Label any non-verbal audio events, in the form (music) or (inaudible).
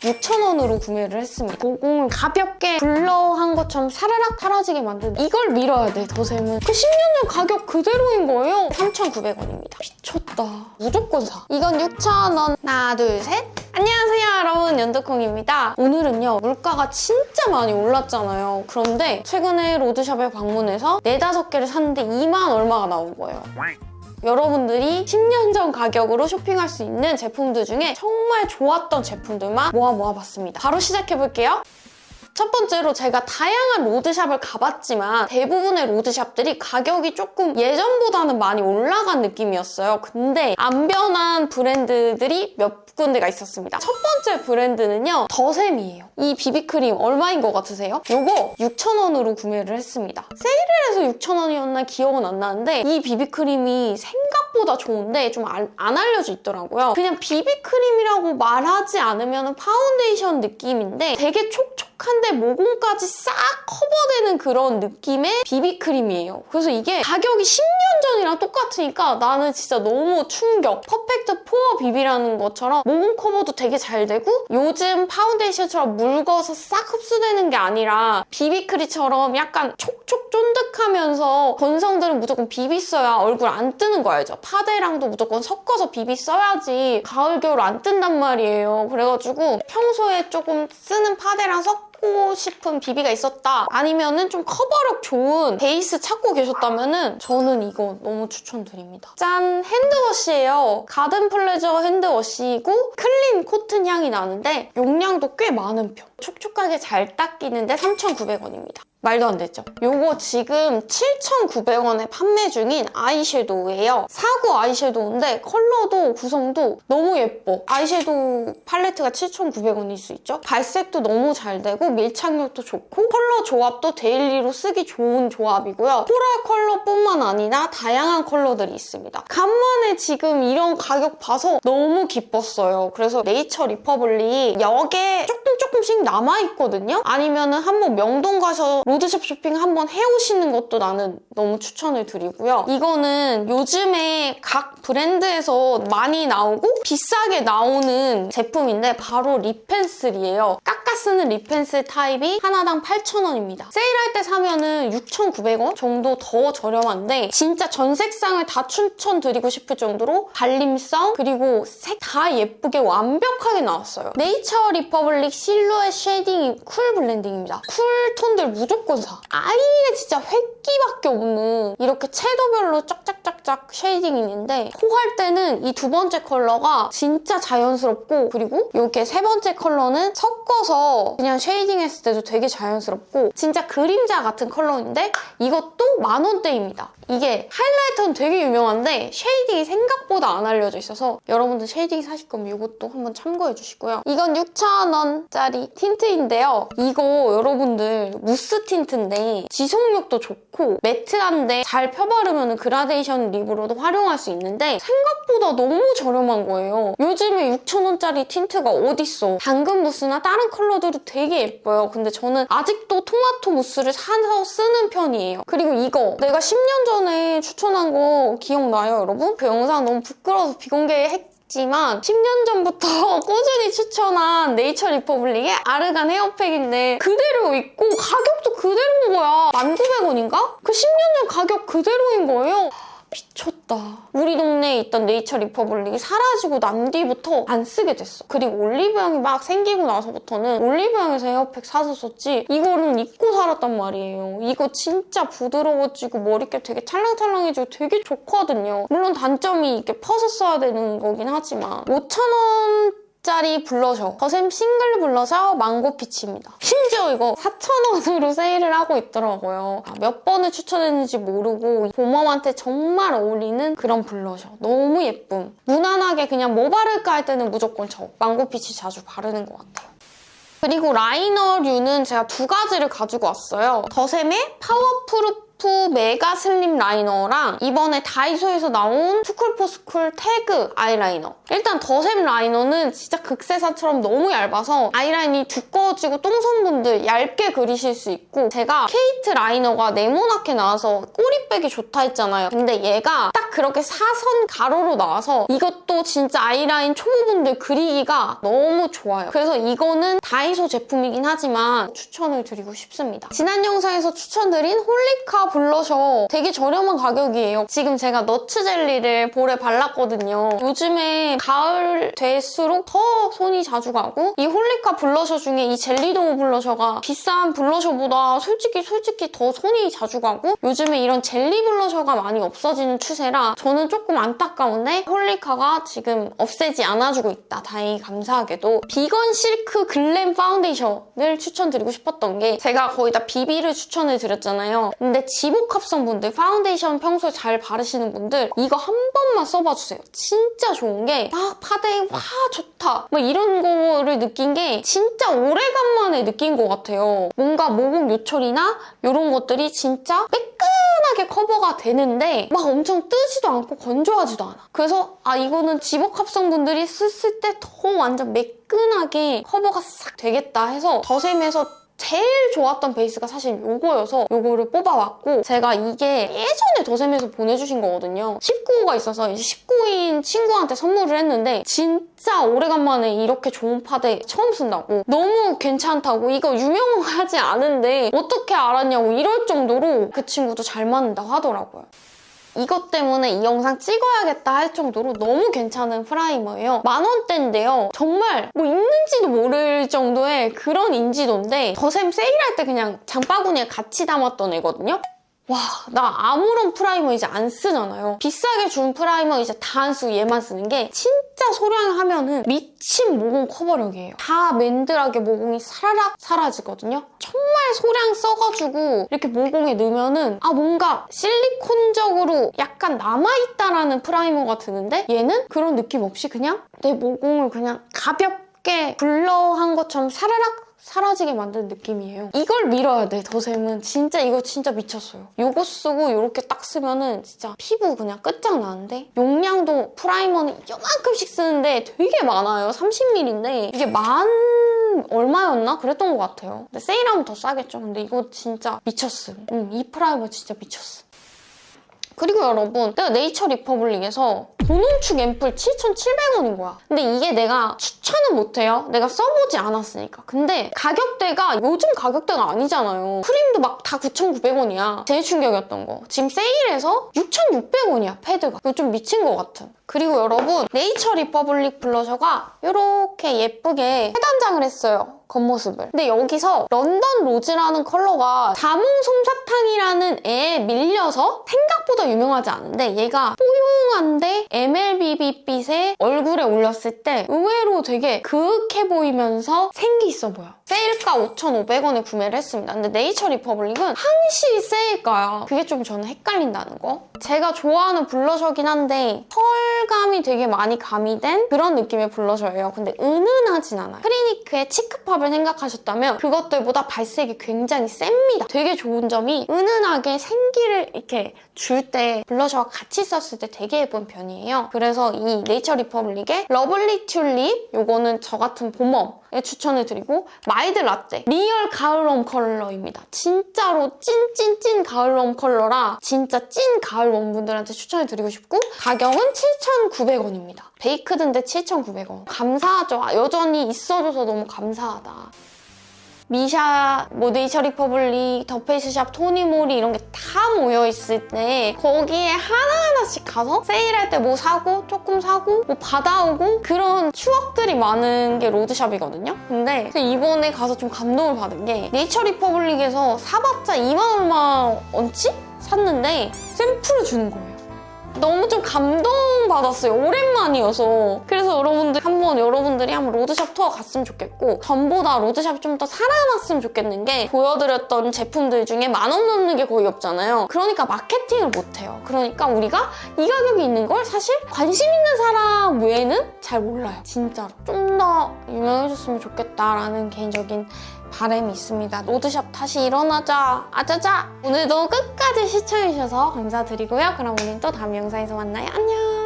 6,000원으로 구매를 했습니다. 모공을 가볍게 블러한 것처럼 사르락 사라지게 만든 이걸 밀어야 돼, 더샘은. 그 10년 전 가격 그대로인 거예요. 3,900원입니다. 미쳤다. 무조건 사. 이건 6,000원. 하나, 둘, 셋. 안녕하세요, 여러분. 연두콩입니다. 오늘은요, 물가가 진짜 많이 올랐잖아요. 그런데 최근에 로드샵에 방문해서 4, 5개를 샀는데 2만 얼마가 나온 거예요. 여러분들이 10년 전 가격으로 쇼핑할 수 있는 제품들 중에 정말 좋았던 제품들만 모아 모아봤습니다. 바로 시작해볼게요. 첫 번째로 제가 다양한 로드샵을 가봤지만 대부분의 로드샵들이 가격이 조금 예전보다는 많이 올라간 느낌이었어요. 근데 안 변한 브랜드들이 몇 군데가 있었습니다. 첫 번째 브랜드는요. 더샘이에요. 이 비비크림 얼마인 것 같으세요? 요거 6,000원으로 구매를 했습니다. 세일을 해서 6,000원이었나 기억은 안 나는데 이 비비크림이 생각보다 좋은데 좀안 알려져 있더라고요. 그냥 비비크림이라고 말하지 않으면 파운데이션 느낌인데 되게 촉촉 한데 모공까지 싹 커버되는 그런 느낌의 비비크림이에요. 그래서 이게 가격이 10년 전이랑 똑같으니까 나는 진짜 너무 충격. 퍼펙트 포어 비비라는 것처럼 모공 커버도 되게 잘 되고 요즘 파운데이션처럼 묽어서 싹 흡수되는 게 아니라 비비크림처럼 약간 촉촉 쫀득하면서 건성들은 무조건 비비 써야 얼굴 안 뜨는 거 알죠? 파데랑도 무조건 섞어서 비비 써야지 가을 겨울 안 뜬단 말이에요. 그래가지고 평소에 조금 쓰는 파데랑 섞 고 싶은 비비가 있었다. 아니면은 좀 커버력 좋은 베이스 찾고 계셨다면은 저는 이거 너무 추천드립니다. 짠 핸드워시예요. 가든 플레저 핸드워시이고 클린 코튼 향이 나는데 용량도 꽤 많은 편. 촉촉하게 잘 닦이는데 3,900원입니다 말도 안 되죠. 요거 지금 7,900원에 판매 중인 아이섀도우예요. 사구 아이섀도우인데 컬러도 구성도 너무 예뻐. 아이섀도우 팔레트가 7,900원일 수 있죠. 발색도 너무 잘 되고 밀착력도 좋고 컬러 조합도 데일리로 쓰기 좋은 조합이고요. 코랄 컬러뿐만 아니라 다양한 컬러들이 있습니다. 간만에 지금 이런 가격 봐서 너무 기뻤어요. 그래서 네이처 리퍼블릭 역에 조금 씩 남아있거든요. 아니면은 한번 명동 가서 로드샵 쇼핑 한번 해오시는 것도 나는 너무 추천을 드리고요. 이거는 요즘에 각 브랜드에서 많이 나오고 비싸게 나오는 제품인데 바로 립펜슬이에요. 깎아 쓰는 립펜슬 타입이 하나당 8,000원입니다. 세일할 때 사면은 6,900원 정도 더 저렴한데 진짜 전 색상을 다 추천드리고 싶을 정도로 발림성 그리고 색 다 예쁘게 완벽하게 나왔어요. 네이처 리퍼블릭 실루엣 쉐딩 쿨 블렌딩입니다. 쿨 톤들 무조건 사. 아예 진짜 획기밖에 없는 이렇게 채도별로 쫙쫙쫙쫙 쉐이딩이 있는데 코 할 때는 이 두 번째 컬러가 진짜 자연스럽고 그리고 이렇게 세 번째 컬러는 섞어서 그냥 쉐이딩 했을 때도 되게 자연스럽고 진짜 그림자 같은 컬러인데 이것도 만 원대입니다. 이게 하이라이터는 되게 유명한데 쉐이딩이 생각보다 안 알려져 있어서 여러분들 쉐이딩 사실 거면 이것도 한번 참고해 주시고요. 이건 6,000원짜리 틴트인데요. 이거 여러분들 무스 틴트인데 지속력도 좋고 매트한데 잘 펴바르면 그라데이션 립으로도 활용할 수 있는데 생각보다 너무 저렴한 거예요. 요즘에 6,000원짜리 틴트가 어딨어. 당근 무스나 다른 컬러들도 되게 예뻐요. 근데 저는 아직도 토마토 무스를 사서 쓰는 편이에요. 그리고 이거 내가 10년 전에 추천한 거 기억나요, 여러분? 그 영상 너무 부끄러워서 비공개했 지만 10년 전부터 (laughs) 꾸준히 추천한 네이처 리퍼블릭의 아르간 헤어팩인데 그대로 있고 가격도 그대로인 거야. 1,900원인가? 그 10년 전 가격 그대로인 거예요. 미쳤다. 우리 동네에 있던 네이처 리퍼블릭이 사라지고 난 뒤부터 안 쓰게 됐어. 그리고 올리브영이 막 생기고 나서부터는 올리브영에서 헤어팩 사서 썼지 이거는 입고 살았단 말이에요. 이거 진짜 부드러워지고 머릿결 되게 찰랑찰랑해지고 되게 좋거든요. 물론 단점이 이렇게 퍼서 써야 되는 거긴 하지만 5,000원 짜리 블러셔 더샘 싱글 블러셔 망고 피치입니다. 심지어 이거 4,000원으로 세일을 하고 있더라고요. 아, 몇 번을 추천했는지 모르고 봄웜한테 정말 어울리는 그런 블러셔. 너무 예쁨. 무난하게 그냥 뭐 바를까 할 때는 무조건 저 망고 피치 자주 바르는 것 같아요. 그리고 라이너류는 제가 두 가지를 가지고 왔어요. 더샘의 파워프루 투 메가 슬림 라이너랑 이번에 다이소에서 나온 투쿨포스쿨 태그 아이라이너. 일단 더샘 라이너는 진짜 극세사처럼 너무 얇아서 아이라인이 두꺼워지고 똥손분들 얇게 그리실 수 있고 제가 케이트 라이너가 네모나게 나와서 꼬리 빼기 좋다 했잖아요. 근데 얘가 딱 그렇게 사선 가로로 나와서 이것도 진짜 아이라인 초보분들 그리기가 너무 좋아요. 그래서 이거는 다이소 제품이긴 하지만 추천을 드리고 싶습니다. 지난 영상에서 추천드린 홀리카 블러셔 되게 저렴한 가격이에요. 지금 제가 너츠 젤리를 볼에 발랐거든요. 요즘에 가을 될수록 더 손이 자주 가고 이 홀리카 블러셔 중에 이 젤리도우 블러셔가 비싼 블러셔보다 솔직히 솔직히 더 손이 자주 가고 요즘에 이런 젤리 블러셔가 많이 없어지는 추세라 저는 조금 안타까운데 홀리카가 지금 없애지 않아주고 있다. 다행히 감사하게도 비건 실크 글램 파운데이션을 추천드리고 싶었던 게 제가 거의 다 비비를 추천을 드렸잖아요. 근데 지복합성 분들 파운데이션 평소에 잘 바르시는 분들 이거 한 번만 써봐주세요. 진짜 좋은 게막 파데에 와 좋다 막 이런 거를 느낀 게 진짜 오래간만에 느낀 것 같아요. 뭔가 모공 요철이나 이런 것들이 진짜 매끈하게 커버가 되는데 막 엄청 뜨 지도 않고 건조하지도 않아. 그래서 아 이거는 지복합성 분들이 썼을 때더 완전 매끈하게 커버가 싹 되겠다 해서 더샘에서 제일 좋았던 베이스가 사실 요거여서 요거를 뽑아왔고 제가 이게 예전에 더샘에서 보내주신 거거든요. 19호가 있어서 이제 19인 친구한테 선물을 했는데 진짜 오래간만에 이렇게 좋은 파데 처음 쓴다고 너무 괜찮다고 이거 유명하지 않은데 어떻게 알았냐고 이럴 정도로 그 친구도 잘 맞는다고 하더라고요. 이것 때문에 이 영상 찍어야겠다 할 정도로 너무 괜찮은 프라이머예요. 만 원대인데요. 정말 뭐 있는지도 모를 정도의 그런 인지도인데 더샘 세일할 때 그냥 장바구니에 같이 담았던 애거든요. 와, 나 아무런 프라이머 이제 안 쓰잖아요. 비싸게 준 프라이머 이제 다 안 쓰고 얘만 쓰는 게 진짜 소량 하면은 미친 모공 커버력이에요. 다 맨들하게 모공이 사라락 사라지거든요. 정말 소량 써가지고 이렇게 모공에 넣으면은 아 뭔가 실리콘적으로 약간 남아있다라는 프라이머가 드는데 얘는 그런 느낌 없이 그냥 내 모공을 그냥 가볍게 블러한 것처럼 사라락 사라지게 만든 느낌이에요. 이걸 밀어야 돼, 더샘은. 진짜 이거 진짜 미쳤어요. 요거 쓰고 이렇게 딱 쓰면은 진짜 피부 그냥 끝장나는데 용량도 프라이머는 요만큼씩 쓰는데 되게 많아요. 30ml인데 이게 만 얼마였나? 그랬던 것 같아요. 근데 세일하면 더 싸겠죠. 근데 이거 진짜 미쳤음. 응, 이 프라이머 진짜 미쳤음. 그리고 여러분 내가 네이처 리퍼블릭에서 고농축 앰플 7,700원인 거야. 근데 이게 내가 추천은 못해요. 내가 써보지 않았으니까. 근데 가격대가 요즘 가격대가 아니잖아요. 크림도 막 다 9,900원이야. 제일 충격이었던 거. 지금 세일해서 6,600원이야, 패드가. 이거 좀 미친 것 같은. 그리고 여러분 네이처 리퍼블릭 블러셔가 이렇게 예쁘게 해단장을 했어요. 겉모습을. 근데 여기서 런던 로즈라는 컬러가 자몽 솜사탕이라는 애에 밀려서 생각보다 유명하지 않은데 얘가 뽀용한데 MLBB빛에 얼굴에 올렸을 때 의외로 되게 그윽해 보이면서 생기 있어 보여. 세일가 5,500원에 구매를 했습니다. 근데 네이처 리퍼블릭은 항시 세일가야. 그게 좀 저는 헷갈린다는 거. 제가 좋아하는 블러셔긴 한데 펄감이 되게 많이 가미된 그런 느낌의 블러셔예요. 근데 은은하진 않아요. 크리니크의 치크팝 을 생각하셨다면 그것들보다 발색이 굉장히 셉니다. 되게 좋은 점이 은은하게 생기를 이렇게 줄 때 블러셔와 같이 썼을 때 되게 예쁜 편이에요. 그래서 이 네이처 리퍼블릭의 러블리 튤립 요거는 저 같은 봄웜에 추천을 드리고 마이드 라떼 리얼 가을웜 컬러입니다. 진짜로 찐찐찐 가을웜 컬러라 진짜 찐 가을웜 분들한테 추천을 드리고 싶고 가격은 7,900원입니다. 베이크드인데 7,900원. 감사하죠. 여전히 있어줘서 너무 감사하다. 미샤, 뭐 네이처 리퍼블릭, 더 페이스샵, 토니모리 이런 게 다 모여있을 때 거기에 하나하나씩 가서 세일할 때 뭐 사고 조금 사고 뭐 받아오고 그런 추억들이 많은 게 로드샵이거든요. 근데 이번에 가서 좀 감동을 받은 게 네이처 리퍼블릭에서 사봤자 2만 얼마 원치? 샀는데 샘플을 주는 거예요. 너무 좀 감동받았어요. 오랜만이어서. 그래서 여러분들 한번 여러분들이 한번 로드샵 투어 갔으면 좋겠고 전보다 로드샵이 좀 더 살아났으면 좋겠는 게 보여드렸던 제품들 중에 만 원 넘는 게 거의 없잖아요. 그러니까 마케팅을 못해요. 그러니까 우리가 이 가격이 있는 걸 사실 관심 있는 사람 외에는 잘 몰라요. 진짜로. 좀 더 유명해졌으면 좋겠다라는 개인적인 바람이 있습니다. 로드샵 다시 일어나자. 아자자. 오늘도 끝까지 시청해주셔서 감사드리고요. 그럼 우린 또 다음 영상에서 만나요. 안녕.